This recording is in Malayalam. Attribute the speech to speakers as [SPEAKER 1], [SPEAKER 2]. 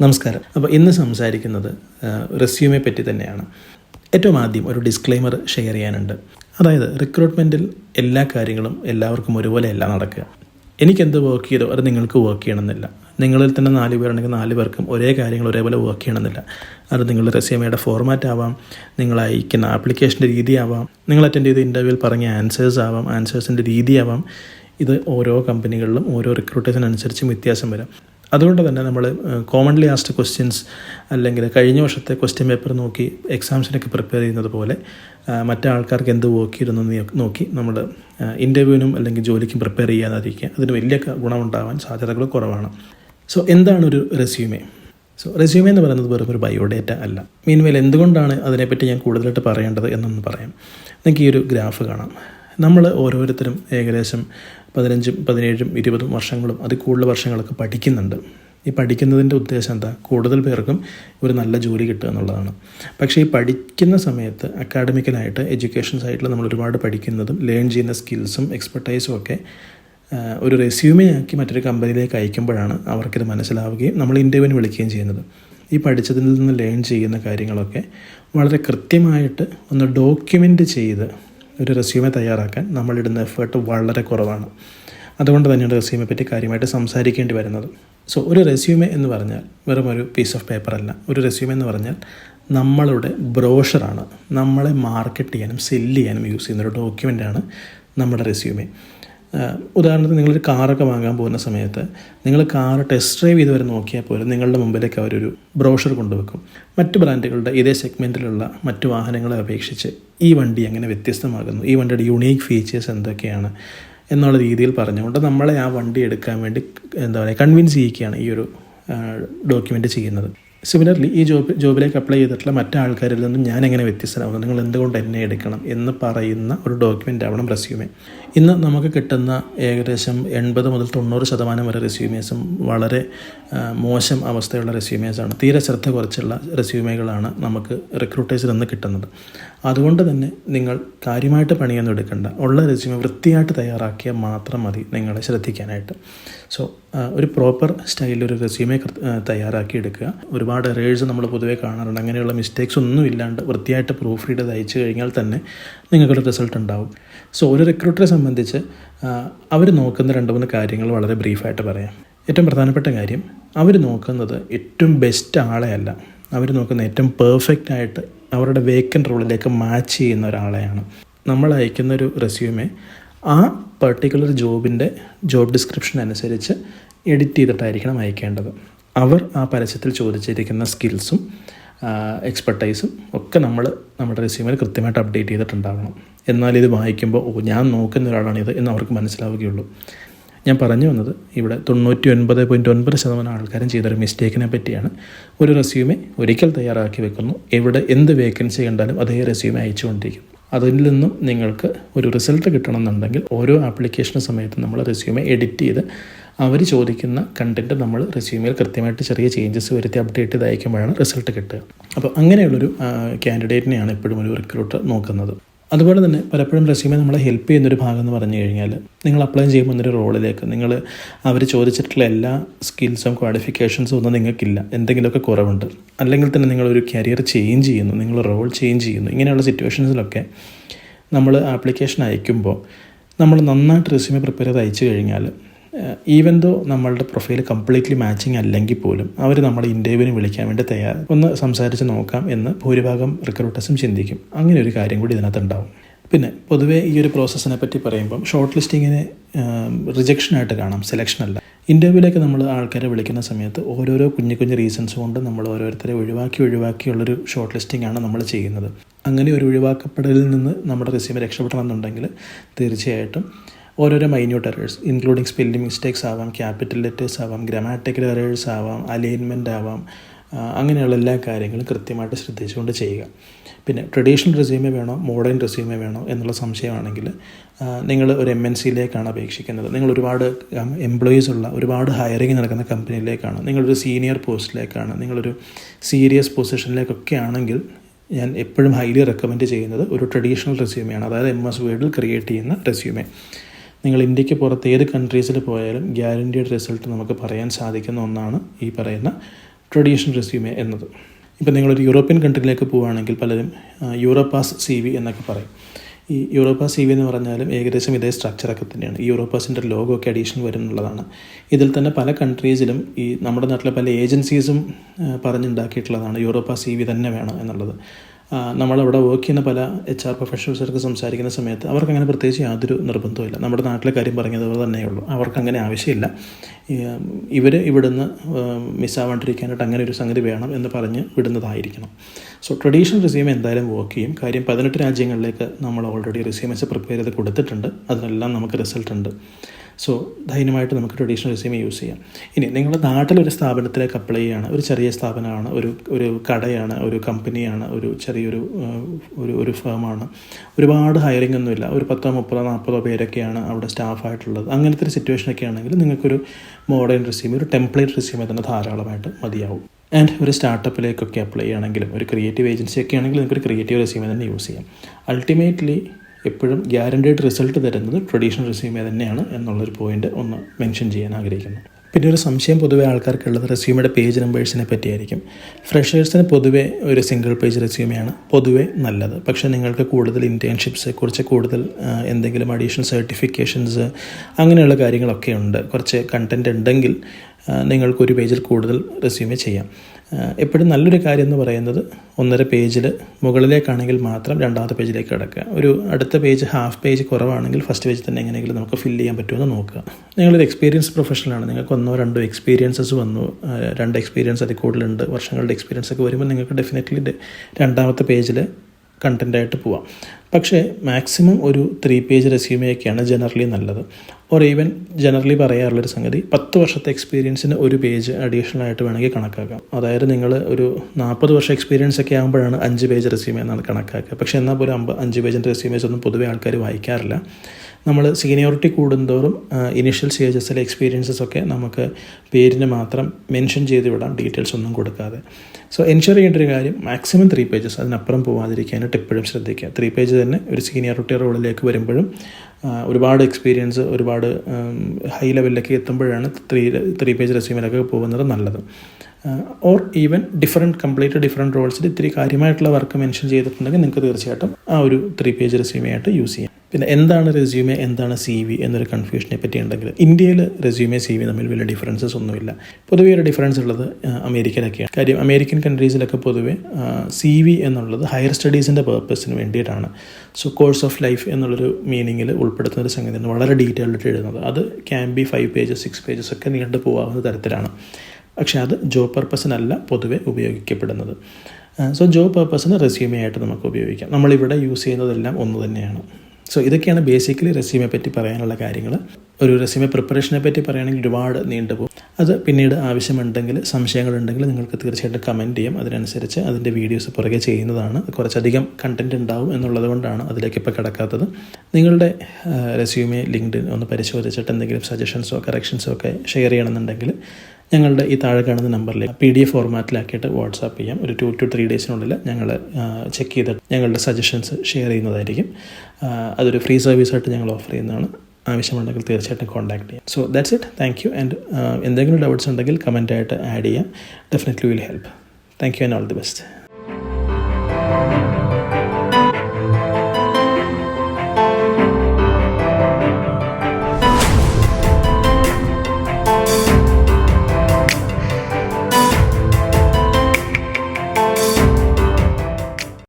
[SPEAKER 1] നമസ്കാരം. അപ്പോൾ ഇന്ന് സംസാരിക്കുന്നത് റെസ്യൂമെ പറ്റി തന്നെയാണ്. ഏറ്റവും ആദ്യം ഒരു ഡിസ്ക്ലെയിമർ ഷെയർ ചെയ്യാനുണ്ട്. അതായത് റിക്രൂട്ട്മെന്റിൽ എല്ലാ കാര്യങ്ങളും എല്ലാവർക്കും ഒരുപോലെയല്ല നടക്കുക. എനിക്കെന്ത് വർക്ക് ചെയ്തോ അത് നിങ്ങൾക്ക് വർക്ക് ചെയ്യണമെന്നില്ല. നിങ്ങളിൽ തന്നെ നാല് പേരുണ്ടെങ്കിൽ നാല് പേർക്കും ഒരേ കാര്യങ്ങൾ ഒരേപോലെ വർക്ക് ചെയ്യണമെന്നില്ല. അത് നിങ്ങളുടെ റെസ്യൂമയുടെ ഫോർമാറ്റ് ആവാം നിങ്ങൾ അയക്കുന്ന ആപ്ലിക്കേഷന്റെ രീതി ആവാം നിങ്ങൾ അറ്റൻഡ് ചെയ്ത ഇന്റർവ്യൂവിൽ പറഞ്ഞ ആൻസേഴ്സ് ആവാം ആൻസേഴ്സിന്റെ രീതി ആവാം. ഇത് ഓരോ കമ്പനികളിലും ഓരോ റിക്രൂട്ടേഴ്സിനനുസരിച്ചും വ്യത്യാസം വരും. അതുകൊണ്ട് തന്നെ നമ്മൾ കോമൺലി ആസ്റ്റ് ക്വസ്റ്റ്യൻസ് അല്ലെങ്കിൽ കഴിഞ്ഞ വർഷത്തെ ക്വസ്റ്റ്യൻ പേപ്പർ നോക്കി എക്സാംസിനൊക്കെ പ്രിപ്പയർ ചെയ്യുന്നത് പോലെ മറ്റേ ആൾക്കാർക്ക് എന്ത് വർക്ക് ചെയ്തെന്ന് നീ- നോക്കി നമ്മൾ ഇന്റർവ്യൂവിനും അല്ലെങ്കിൽ ജോലിക്കും പ്രിപ്പയർ ചെയ്യാതിരിക്കുക. അതിന് വലിയ ഗുണമുണ്ടാവാൻ സാധ്യതകൾ കുറവാണ്. സോ എന്താണ് ഒരു റെസ്യൂമേ സോ റെസ്യൂമേ എന്ന് പറയുന്നത് വെറും ഒരു ബയോഡേറ്റ അല്ല. മീൻവേൽ എന്തുകൊണ്ടാണ് അതിനെപ്പറ്റി ഞാൻ കൂടുതലായിട്ട് പറയേണ്ടത് എന്നൊന്ന് പറയാം. നിങ്ങൾക്ക് ഈ ഒരു ഗ്രാഫ് കാണാം. നമ്മൾ ഓരോരുത്തരും ഏകദേശം പതിനഞ്ചും പതിനേഴും ഇരുപതും വർഷങ്ങളും അതിൽ കൂടുതൽ വർഷങ്ങളൊക്കെ പഠിക്കുന്നുണ്ട്. ഈ പഠിക്കുന്നതിന്റെ ഉദ്ദേശം എന്താ? കൂടുതൽ പേർക്കും ഒരു നല്ല ജോലി കിട്ടുക എന്നുള്ളതാണ്. പക്ഷേ ഈ പഠിക്കുന്ന സമയത്ത് അക്കാഡമിക്കലായിട്ട് എഡ്യൂക്കേഷൻ സൈഡിൽ നമ്മൾ ഒരുപാട് പഠിക്കുന്നതും ലേൺ ചെയ്യുന്ന സ്കിൽസും എക്സ്പെർട്ടൈസും ഒക്കെ ഒരു റെസ്യൂമേ ആക്കി മറ്റൊരു കമ്പനിയിലേക്ക് അയക്കുമ്പോഴാണ് അവർക്കിത് മനസ്സിലാവുകയും നമ്മൾ ഇന്റർവ്യൂവിന് വിളിക്കുകയും ചെയ്യുന്നത്. ഈ പഠിച്ചതിൽ നിന്ന് ലേൺ ചെയ്യുന്ന കാര്യങ്ങളൊക്കെ വളരെ കൃത്യമായിട്ട് ഒന്ന് ഡോക്യുമെന്റ് ചെയ്ത് ഒരു റെസ്യൂമെ തയ്യാറാക്കാൻ നമ്മളിടുന്ന എഫേർട്ട് വളരെ കുറവാണ്. അതുകൊണ്ട് തന്നെയാണ് റെസ്യൂമെ പറ്റി കാര്യമായിട്ട് സംസാരിക്കേണ്ടി വരുന്നത്. സോ ഒരു റെസ്യൂമെ എന്ന് പറഞ്ഞാൽ വെറും ഒരു പീസ് ഓഫ് പേപ്പർ അല്ല. ഒരു റെസ്യൂമെ എന്ന് പറഞ്ഞാൽ നമ്മളുടെ ബ്രോഷറാണ് നമ്മളെ മാർക്കറ്റ് ചെയ്യാനും സെല്ല് ചെയ്യാനും യൂസ് ചെയ്യുന്ന ഒരു ഡോക്യുമെന്റാണ് നമ്മുടെ റെസ്യൂമെ ഉദാഹരണത്തിന് നിങ്ങളൊരു കാറൊക്കെ വാങ്ങാൻ പോകുന്ന സമയത്ത് നിങ്ങൾ കാർ ടെസ്റ്റ് ഡ്രൈവ് ചെയ്ത് വരെ നോക്കിയാൽ പോലും നിങ്ങളുടെ മുമ്പിലേക്ക് അവരൊരു ബ്രോഷർ കൊണ്ടുവെക്കും. മറ്റ് ബ്രാൻഡുകളുടെ ഇതേ സെഗ്മെന്റിലുള്ള മറ്റു വാഹനങ്ങളെ അപേക്ഷിച്ച് ഈ വണ്ടി എങ്ങനെ വ്യത്യസ്തമാകുന്നു? ഈ വണ്ടിയുടെ യുണീക്ക് ഫീച്ചേഴ്സ് എന്തൊക്കെയാണ്? എന്നുള്ള രീതിയിൽ പറഞ്ഞുകൊണ്ട് നമ്മളെ ആ വണ്ടി എടുക്കാൻ വേണ്ടി എന്താ പറയുക കൺവിൻസ് ചെയ്യിക്കുകയാണ് ഈ ഒരു ഡോക്യുമെന്റ് ചെയ്യുന്നത്. സിമിലർലി ഈ ജോബ് ജോബിലേക്ക് അപ്ലൈ ചെയ്തിട്ടുള്ള മറ്റു ആൾക്കാരിൽ നിന്നും ഞാൻ എങ്ങനെ വ്യത്യസ്തനാവുന്നു? നിങ്ങൾ എന്തുകൊണ്ട് എന്നെ എടുക്കണം എന്ന് പറയുന്ന ഒരു ഡോക്യുമെന്റ് ആവണം റെസ്യൂമേ ഇന്ന് നമുക്ക് കിട്ടുന്ന ഏകദേശം എൺപത് മുതൽ തൊണ്ണൂറ് ശതമാനം വരെ റെസ്യൂമേഴ്സും വളരെ മോശം അവസ്ഥയുള്ള റെസ്യൂമേഴ്സാണ് തീരെ ശ്രദ്ധ കുറച്ചുള്ള റെസ്യൂമേകളാണ് നമുക്ക് റിക്രൂട്ടേഴ്സിൽ നിന്ന് കിട്ടുന്നത്. അതുകൊണ്ട് തന്നെ നിങ്ങൾ കാര്യമായിട്ട് പണിയൊന്നും എടുക്കേണ്ട. ഉള്ള റെസ്യൂമേ വൃത്തിയായിട്ട് തയ്യാറാക്കിയാൽ മാത്രം മതി നിങ്ങളെ ശ്രദ്ധിക്കാനായിട്ട്. സോ ഒരു പ്രോപ്പർ സ്റ്റൈലിൽ ഒരു റെസ്യൂമേ തയ്യാറാക്കി എടുക്കുക. ഒരുപാട് എറേഴ്സ് നമ്മൾ പൊതുവേ കാണാറുണ്ട്. അങ്ങനെയുള്ള മിസ്റ്റേക്സ് ഒന്നും ഇല്ലാണ്ട് വൃത്തിയായിട്ട് പ്രൂഫ് റീഡ് അയച്ചു കഴിഞ്ഞാൽ തന്നെ നിങ്ങൾക്കൊരു റിസൾട്ട് ഉണ്ടാവും. സോ ഒരു റിക്രൂട്ടറെ സംബന്ധിച്ച് അവർ നോക്കുന്ന രണ്ട് മൂന്ന് കാര്യങ്ങൾ വളരെ ബ്രീഫായിട്ട് പറയാം. ഏറ്റവും പ്രധാനപ്പെട്ട കാര്യം അവർ നോക്കുന്നത് ഏറ്റവും ബെസ്റ്റ് ആളെയല്ല അവർ നോക്കുന്ന ഏറ്റവും പെർഫെക്റ്റ് ആയിട്ട് അവരുടെ വേക്കന്റ് റോളിലേക്ക് മാച്ച് ചെയ്യുന്ന ഒരാളെയാണ്. നമ്മൾ അയക്കുന്ന ഒരു റെസ്യൂമെ ആ പർട്ടിക്കുലർ ജോബിന്റെ ജോബ് ഡിസ്ക്രിപ്ഷൻ അനുസരിച്ച് എഡിറ്റ് ചെയ്തിട്ടായിരിക്കണം അയക്കേണ്ടത്. അവർ ആ പരസ്യത്തിൽ ചോദിച്ചിരിക്കുന്ന സ്കിൽസും എക്സ്പെർട്ടൈസും ഒക്കെ നമ്മൾ നമ്മുടെ റെസ്യൂമിൽ കൃത്യമായിട്ട് അപ്ഡേറ്റ് ചെയ്തിട്ടുണ്ടാവണം. എന്നാൽ ഇത് വായിക്കുമ്പോൾ ഓ ഞാൻ നോക്കുന്ന ഒരാളാണിത് എന്ന് അവർക്ക് മനസ്സിലാവുകയുള്ളൂ. ഞാൻ പറഞ്ഞു വന്നത് ഇവിടെ തൊണ്ണൂറ്റി ഒൻപത് പോയിന്റ് ഒൻപത് ശതമാനം ആൾക്കാരും ചെയ്തൊരു മിസ്റ്റേക്കിനെ പറ്റിയാണ്. ഒരു റെസ്യൂമെ ഒരിക്കൽ തയ്യാറാക്കി വെക്കുന്നു. എവിടെ എന്ത് വേക്കൻസി കണ്ടാലും അതേ റെസ്യൂമെ അയച്ചുകൊണ്ടിരിക്കും. അതിൽ നിന്നും നിങ്ങൾക്ക് ഒരു റിസൾട്ട് കിട്ടണമെന്നുണ്ടെങ്കിൽ ഓരോ ആപ്ലിക്കേഷൻ സമയത്തും നമ്മൾ റെസ്യൂമെ എഡിറ്റ് ചെയ്ത് അവർ ചോദിക്കുന്ന കണ്ടന്റ് നമ്മൾ റെസ്യൂമിൽ കൃത്യമായിട്ട് ചെറിയ ചേഞ്ചസ് വരുത്തി അപ്ഡേറ്റ് ചെയ്ത് അയക്കുമ്പോഴാണ് റിസൾട്ട് കിട്ടുക. അപ്പോൾ അങ്ങനെയുള്ളൊരു കാൻഡിഡേറ്റിനെയാണ് എപ്പോഴും ഒരു റിക്രൂട്ടർ നോക്കുന്നത്. അതുപോലെ തന്നെ പലപ്പോഴും റെസ്യൂമെ നമ്മളെ ഹെൽപ്പ് ചെയ്യുന്നൊരു ഭാഗം എന്ന് പറഞ്ഞു കഴിഞ്ഞാൽ നിങ്ങൾ അപ്ലൈ ചെയ്യുമ്പോൾ ഒരു റോളിലേക്ക് നിങ്ങൾ അവർ ചോദിച്ചിട്ടുള്ള എല്ലാ സ്കിൽസും ക്വാളിഫിക്കേഷൻസും ഒന്നും നിങ്ങൾക്കില്ല. എന്തെങ്കിലുമൊക്കെ കുറവുണ്ട്. അല്ലെങ്കിൽ തന്നെ നിങ്ങളൊരു കരിയർ ചേഞ്ച് ചെയ്യുന്നു നിങ്ങൾ റോൾ ചേഞ്ച് ചെയ്യുന്നു ഇങ്ങനെയുള്ള സിറ്റുവേഷൻസിലൊക്കെ നമ്മൾ ആപ്ലിക്കേഷൻ അയക്കുമ്പോൾ നമ്മൾ നന്നായിട്ട് റെസ്യൂമെ പ്രിപ്പയർ ചെയ്ത് അയച്ചു കഴിഞ്ഞാൽ ഈവൻ ദോ നമ്മളുടെ പ്രൊഫൈൽ കംപ്ലീറ്റ്ലി മാച്ചിങ് അല്ലെങ്കിൽ പോലും അവർ നമ്മളെ ഇന്റർവ്യൂവിന് വിളിക്കാൻ വേണ്ടി തയ്യാർ ഒന്ന് സംസാരിച്ച് നോക്കാം എന്ന് ഭൂരിഭാഗം റിക്രൂട്ടേഴ്സും ചിന്തിക്കും. അങ്ങനെ ഒരു കാര്യം കൂടി ഇതിനകത്ത് ഉണ്ടാവും. പിന്നെ പൊതുവേ ഈ ഒരു പ്രോസസ്സിനെ പറ്റി പറയുമ്പം ഷോർട്ട് ലിസ്റ്റിങ്ങിനെ റിജക്ഷനായിട്ട് കാണാം. സെലക്ഷൻ അല്ല. ഇന്റർവ്യൂവിലേക്ക് നമ്മൾ ആൾക്കാരെ വിളിക്കുന്ന സമയത്ത് ഓരോരോ കുഞ്ഞു കുഞ്ഞു റീസൺസ് കൊണ്ട് നമ്മൾ ഓരോരുത്തരെ ഒഴിവാക്കി ഒഴിവാക്കിയുള്ളൊരു ഷോർട്ട് ലിസ്റ്റിംഗ് ആണ് നമ്മൾ ചെയ്യുന്നത്. അങ്ങനെ ഒരു ഒഴിവാക്കപ്പെടലിൽ നിന്ന് നമ്മുടെ റെസ്യൂമെ രക്ഷപ്പെടണമെന്നുണ്ടെങ്കിൽ തീർച്ചയായിട്ടും ഓരോരോ minute errors including spelling mistakes ആവാം ക്യാപിറ്റൽ ലെറ്റേഴ്സ് ആവാം ഗ്രാമാറ്റിക്കൽ എറേഴ്സ് ആവാം അലൈൻമെന്റ് ആവാം അങ്ങനെയുള്ള എല്ലാ കാര്യങ്ങളും കൃത്യമായിട്ട് ശ്രദ്ധിച്ചുകൊണ്ട് ചെയ്യുക. പിന്നെ ട്രഡീഷണൽ റെസ്യൂമേ വേണോ മോഡേൺ റെസ്യൂമേ വേണോ എന്നുള്ള സംശയമാണെങ്കിൽ നിങ്ങൾ ഒരു എം എൻ സിയിലേക്കാണ് അപേക്ഷിക്കുന്നത്. നിങ്ങൾ ഒരുപാട് എംപ്ലോയീസ് ഉള്ള ഒരുപാട് ഹയറിങ് നടക്കുന്ന കമ്പനിയിലേക്കാണ് നിങ്ങളൊരു സീനിയർ പോസ്റ്റിലേക്കാണ് നിങ്ങളൊരു സീരിയസ് പൊസിഷനിലേക്കൊക്കെ ആണെങ്കിൽ ഞാൻ എപ്പോഴും ഹൈലി റെക്കമെൻഡ് ചെയ്യുന്നത് ഒരു ട്രഡീഷണൽ റെസ്യൂമെയാണ് അതായത് എം എസ് വേർഡിൽ ക്രിയേറ്റ് ചെയ്യുന്ന റെസ്യൂമെ നിങ്ങൾ ഇന്ത്യയ്ക്ക് പുറത്ത് ഏത് കൺട്രീസിൽ പോയാലും ഗ്യാരന്റീഡ് റിസൾട്ട് നമുക്ക് പറയാൻ സാധിക്കുന്ന ഒന്നാണ് ഈ പറയുന്ന ട്രഡീഷണൽ റെസ്യൂമേ എന്നത്. ഇപ്പം നിങ്ങളൊരു യൂറോപ്യൻ കൺട്രിയിലേക്ക് പോവുകയാണെങ്കിൽ പലരും യൂറോപ്പാസ് സി വി എന്നൊക്കെ പറയും. ഈ യൂറോപ്പാസ് സി വി എന്ന് പറഞ്ഞാലും ഏകദേശം ഇതേ സ്ട്രക്ചറൊക്കെ തന്നെയാണ്. ഈ യൂറോപ്പാസിന്റെ ലോഗോ ഒക്കെ അഡീഷണൽ വരും എന്നുള്ളതാണ് ഇതിൽ തന്നെ പല കൺട്രീസിലും ഈ നമ്മുടെ നാട്ടിലെ പല ഏജൻസീസും പറഞ്ഞുണ്ടാക്കിയിട്ടുള്ളതാണ് യൂറോപ്പാസ് സി വി തന്നെ വേണം എന്നുള്ളത്. നമ്മളവിടെ വർക്ക് ചെയ്യുന്ന പല എച്ച് ആർ പ്രൊഫഷണൽസൊക്കെ സംസാരിക്കുന്ന സമയത്ത് അവർക്ക് അങ്ങനെ പ്രത്യേകിച്ച് യാതൊരു നിർബന്ധവുമില്ല. നമ്മുടെ നാട്ടിലെ കാര്യം പറഞ്ഞതുപോലെ തന്നെയുള്ളൂ അവർക്ക് അങ്ങനെ ആവശ്യമില്ല. ഇവർ ഇവിടുന്ന് മിസ്സാവാണ്ടിരിക്കാനായിട്ട് അങ്ങനെ ഒരു സംഗതി വേണം എന്ന് പറഞ്ഞ് വിടുന്നതായിരിക്കണം. സോ ട്രഡീഷണൽ റിസ്യൂം എന്തായാലും വർക്ക് ചെയ്യും. കാര്യം പതിനെട്ട് രാജ്യങ്ങളിലേക്ക് നമ്മൾ ഓൾറെഡി റിസ്യൂമെസ് പ്രിപ്പയർ ചെയ്ത് കൊടുത്തിട്ടുണ്ട്. അതിനെല്ലാം നമുക്ക് റിസൾട്ട് ഉണ്ട്. സോ ധൈര്യമായിട്ട് നമുക്ക് ട്രഡീഷണൽ റെസ്യൂമെ യൂസ് ചെയ്യാം. ഇനി നിങ്ങളുടെ നാട്ടിലൊരു സ്ഥാപനത്തിലേക്ക് അപ്ലൈ ചെയ്യുകയാണ് ഒരു ചെറിയ സ്ഥാപനമാണ് ഒരു ഒരു കടയാണ് ഒരു കമ്പനിയാണ് ഒരു ചെറിയൊരു ഒരു ഒരു ഫേമാണ് ഒരുപാട് ഹയറിംഗ് ഒന്നുമില്ല. ഒരു പത്തോ മുപ്പതോ നാൽപ്പതോ പേരൊക്കെയാണ് അവിടെ സ്റ്റാഫായിട്ടുള്ളത് അങ്ങനത്തെ ഒരു സിറ്റുവേഷനൊക്കെ ആണെങ്കിൽ നിങ്ങൾക്കൊരു മോഡേൺ റെസ്യൂമെ ഒരു ടെംപ്ലേറ്റ് റെസ്യൂമെ തന്നെ ധാരാളമായിട്ട് മതിയാവും. ആൻഡ് ഒരു സ്റ്റാർട്ടപ്പിലേക്കൊക്കെ അപ്ലൈ ചെയ്യണമെങ്കിലും ഒരു ക്രിയേറ്റീവ് ഏജൻസി ഒക്കെ ആണെങ്കിൽ നിങ്ങൾക്ക് ഒരു ക്രിയേറ്റീവ് റെസ്യൂമെ തന്നെ യൂസ് ചെയ്യാം. അൾട്ടിമേറ്റ്ലി എപ്പോഴും ഗ്യാരണ്ടീഡ് റിസൾട്ട് തരുന്നത് ട്രഡീഷണൽ റെസ്യൂമേ തന്നെയാണ് എന്നുള്ളൊരു പോയിന്റ് ഒന്ന് മെൻഷൻ ചെയ്യാൻ ആഗ്രഹിക്കുന്നു. പിന്നെ ഒരു സംശയം പൊതുവെ ആൾക്കാർക്കുള്ളത് റെസ്യൂമയുടെ പേജ് നമ്പേഴ്സിനെ പറ്റിയായിരിക്കും. ഫ്രഷേഴ്സിന് പൊതുവെ ഒരു സിംഗിൾ പേജ് റെസ്യൂമെയാണ് പൊതുവെ നല്ലത്. പക്ഷേ നിങ്ങൾക്ക് കൂടുതൽ ഇന്റേൺഷിപ്സ് കുറച്ച് കൂടുതൽ എന്തെങ്കിലും അഡീഷണൽ സർട്ടിഫിക്കേഷൻസ് അങ്ങനെയുള്ള കാര്യങ്ങളൊക്കെ ഉണ്ട്. കുറച്ച് കണ്ടന്റ് ഉണ്ടെങ്കിൽ നിങ്ങൾക്കൊരു പേജിൽ കൂടുതൽ റെസ്യൂമേ ചെയ്യാം. എപ്പോഴും നല്ലൊരു കാര്യം എന്ന് പറയുന്നത് ഒന്നര പേജിൽ മുകളിലേക്കാണെങ്കിൽ മാത്രം രണ്ടാമത്തെ പേജിലേക്ക് കിടക്കുക. ഒരു അടുത്ത പേജ് ഹാഫ് പേജ് കുറവാണെങ്കിൽ ഫസ്റ്റ് പേജ് തന്നെ എങ്ങനെയെങ്കിലും നമുക്ക് ഫില്ല് ചെയ്യാൻ പറ്റുമെന്ന് നോക്കുക. നിങ്ങളൊരു എക്സ്പീരിയൻസ് പ്രൊഫഷണലാണ് നിങ്ങൾക്ക് ഒന്നോ രണ്ടോ എക്സ്പീരിയൻസസ് വന്നു. രണ്ട് എക്സ്പീരിയൻസ് അതിൽ കൂടുതലുണ്ട്. വർഷങ്ങളുടെ എക്സ്പീരിയൻസ് ഒക്കെ വരുമ്പോൾ നിങ്ങൾക്ക് ഡെഫിനറ്റ്ലി രണ്ടാമത്തെ പേജിൽ കണ്ടന്റായിട്ട് പോവാം. പക്ഷേ മാക്സിമം ഒരു ത്രീ പേജ് റെസ്യൂമെയൊക്കെയാണ് ജനറലി നല്ലത്. ഓർ ഈവൻ ജനറലി പറയാറുള്ളൊരു സംഗതി പത്ത് വർഷത്തെ എക്സ്പീരിയൻസിന് ഒരു പേജ് അഡീഷണൽ ആയിട്ട് വേണമെങ്കിൽ കണക്കാക്കാം. അതായത് നിങ്ങൾ ഒരു നാൽപ്പത് വർഷം എക്സ്പീരിയൻസ് ഒക്കെ ആകുമ്പോഴാണ് അഞ്ച് പേജ് റെസ്യൂമെ എന്നാണ് കണക്കാക്കുക. പക്ഷേ എന്നാൽ പോലും അമ്പ അഞ്ച് പേജിന്റെ റെസ്യൂമേസ് ഒന്നും പൊതുവേ ആൾക്കാർ വായിക്കാറില്ല. നമ്മൾ സീനിയോറിറ്റി കൂടുന്തോറും ഇനിഷ്യൽ സ്റ്റേജസിലെ എക്സ്പീരിയൻസസ് ഒക്കെ നമുക്ക് പേരിന് മാത്രം മെൻഷൻ ചെയ്ത് വിടാം ഡീറ്റെയിൽസ് ഒന്നും കൊടുക്കാതെ. സോ എൻഷുർ ചെയ്യേണ്ട ഒരു കാര്യം മാക്സിമം ത്രീ പേജസ് അതിനപ്പുറം പോകാതിരിക്കാനായിട്ട് എപ്പോഴും ശ്രദ്ധിക്കുക. ത്രീ പേജ് തന്നെ ഒരു സീനിയോറിറ്റി റോളിലേക്ക് വരുമ്പോഴും ഒരുപാട് എക്സ്പീരിയൻസ് ഒരുപാട് ഹൈ ലെവലിലേക്ക് എത്തുമ്പോഴാണ് ത്രീ ത്രീ പേജ് റെസ്യൂമിലൊക്കെ പോകുന്നത് നല്ലത്. Or even different complete different റോൾസിൽ ഇത്തിരി കാര്യമായിട്ടുള്ള വർക്ക് മെൻഷൻ ചെയ്തിട്ടുണ്ടെങ്കിൽ നിങ്ങൾക്ക് തീർച്ചയായിട്ടും ആ ഒരു ത്രീ പേജ് റെസ്യൂമിയായിട്ട് യൂസ് ചെയ്യാം. പിന്നെ എന്താണ് റെസ്യൂമെ എന്താണ് സി വി എന്നൊരു കൺഫ്യൂഷനെ പറ്റി ഉണ്ടെങ്കിൽ ഇന്ത്യയിൽ റെസ്യൂമെ സി വി തമ്മിൽ വലിയ ഡിഫറൻസസ് ഒന്നുമില്ല. പൊതുവേ ഒരു ഡിഫറൻസ് ഉള്ളത് അമേരിക്കയിലൊക്കെയാണ്. കാര്യം അമേരിക്കൻ കൺട്രീസിലൊക്കെ പൊതുവെ സി വി എന്നുള്ളത് ഹയർ സ്റ്റഡീസിന്റെ പേർപ്പസിന് വേണ്ടിയിട്ടാണ്. സോ കോഴ്സ് ഓഫ് ലൈഫ് എന്നുള്ളൊരു മീനിങ്ങിൽ ഉൾപ്പെടുത്തുന്ന ഒരു സംഗതിയാണ് വളരെ ഡീറ്റെയിൽഡ് എഴുതുന്നത്. അത് can be five pages six pages ഒക്കെ നീണ്ടു പോകാവുന്ന തരത്തിലാണ്. പക്ഷേ അത് ജോബ് പർപ്പസിനല്ല പൊതുവെ ഉപയോഗിക്കപ്പെടുന്നത്. സോ ജോബ് പർപ്പസിന് റെസ്യൂമേ ആയിട്ട് നമുക്ക് ഉപയോഗിക്കാം. നമ്മളിവിടെ യൂസ് ചെയ്യുന്നതെല്ലാം ഒന്ന് തന്നെയാണ്. സോ ഇതൊക്കെയാണ് ബേസിക്കലി റെസ്യൂമെ പറ്റി പറയാനുള്ള കാര്യങ്ങൾ. ഒരു റെസ്യൂമെ പ്രിപ്പറേഷനെ പറ്റി പറയുകയാണെങ്കിൽ ഒരുപാട് നീണ്ടുപോകും അത് പിന്നീട് ആവശ്യമുണ്ടെങ്കിൽ സംശയങ്ങളുണ്ടെങ്കിൽ നിങ്ങൾക്ക് തീർച്ചയായിട്ടും കമന്റ് ചെയ്യാം. അതിനനുസരിച്ച് അതിന്റെ വീഡിയോസ് പുറകെ ചെയ്യുന്നതാണ്. കുറച്ചധികം കണ്ടന്റ് ഉണ്ടാവും എന്നുള്ളത് കൊണ്ടാണ് അതിലേക്ക് ഇപ്പോൾ കിടക്കാത്തത്. നിങ്ങളുടെ റെസ്യൂമെ ലിങ്ക്ഡിൻ ഒന്ന് പരിശോധിച്ചിട്ട് എന്തെങ്കിലും സജഷൻസോ കറക്ഷൻസോ ഒക്കെ ഷെയർ ചെയ്യണമെന്നുണ്ടെങ്കിൽ ഞങ്ങളുടെ ഈ താഴെ കാണുന്ന നമ്പറിലേക്ക് പി ഡി എഫ് ഫോർമാറ്റിലാക്കിയിട്ട് വാട്സാപ്പ് ചെയ്യാം. ഒരു ടു ടു ത്രീ ഡേയ്സിനുള്ളിൽ ഞങ്ങൾ ചെക്ക് ചെയ്തിട്ട് ഞങ്ങളുടെ സജഷൻസ് ഷെയർ ചെയ്യുന്നതായിരിക്കും. അതൊരു ഫ്രീ സർവീസായിട്ട് ഞങ്ങൾ ഓഫർ ചെയ്യുന്നതാണ്. ആവശ്യമുണ്ടെങ്കിൽ തീർച്ചയായിട്ടും കോൺടാക്ട് ചെയ്യാം. So that's it thank you and എന്തെങ്കിലും ഡൗട്ട്സ് ഉണ്ടെങ്കിൽ കമന്റായിട്ട് ആഡ് ചെയ്യാം. Definitely will help thank you and all the best